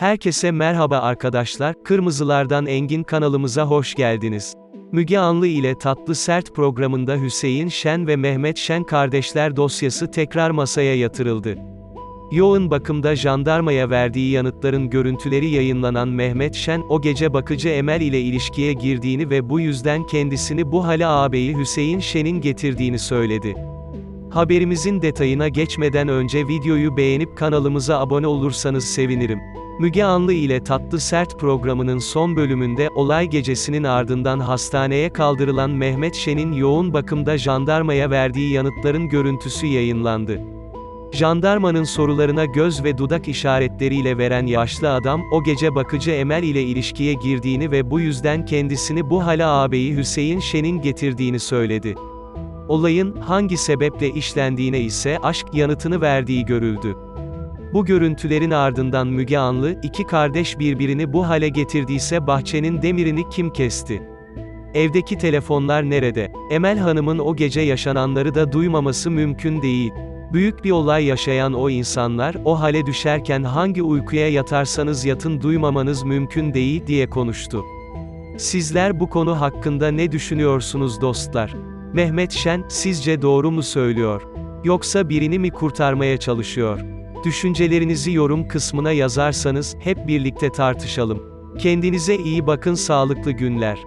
Herkese merhaba arkadaşlar, Kırmızılardan Engin kanalımıza hoş geldiniz. Müge Anlı ile Tatlı Sert programında Hüseyin Şen ve Mehmet Şen kardeşler dosyası tekrar masaya yatırıldı. Yoğun bakımda jandarmaya verdiği yanıtların görüntüleri yayınlanan Mehmet Şen, o gece bakıcı Emel ile ilişkiye girdiğini ve bu yüzden kendisini bu hale ağabeyi Hüseyin Şen'in getirdiğini söyledi. Haberimizin detayına geçmeden önce videoyu beğenip kanalımıza abone olursanız sevinirim. Müge Anlı ile Tatlı Sert programının son bölümünde olay gecesinin ardından hastaneye kaldırılan Mehmet Şen'in yoğun bakımda jandarmaya verdiği yanıtların görüntüsü yayınlandı. Jandarmanın sorularına göz ve dudak işaretleriyle veren yaşlı adam, o gece bakıcı Emel ile ilişkiye girdiğini ve bu yüzden kendisini bu hale ağabeyi Hüseyin Şen'in getirdiğini söyledi. Olayın, hangi sebeple işlendiğine ise aşk yanıtını verdiği görüldü. Bu görüntülerin ardından Müge Anlı, iki kardeş birbirini bu hale getirdiyse bahçenin demirini kim kesti? Evdeki telefonlar nerede? Emel Hanım'ın o gece yaşananları da duymaması mümkün değil. Büyük bir olay yaşayan o insanlar, o hale düşerken hangi uykuya yatarsanız yatın duymamanız mümkün değil diye konuştu. Sizler bu konu hakkında ne düşünüyorsunuz dostlar? Mehmet Şen, sizce doğru mu söylüyor? Yoksa birini mi kurtarmaya çalışıyor? Düşüncelerinizi yorum kısmına yazarsanız, hep birlikte tartışalım. Kendinize iyi bakın sağlıklı günler.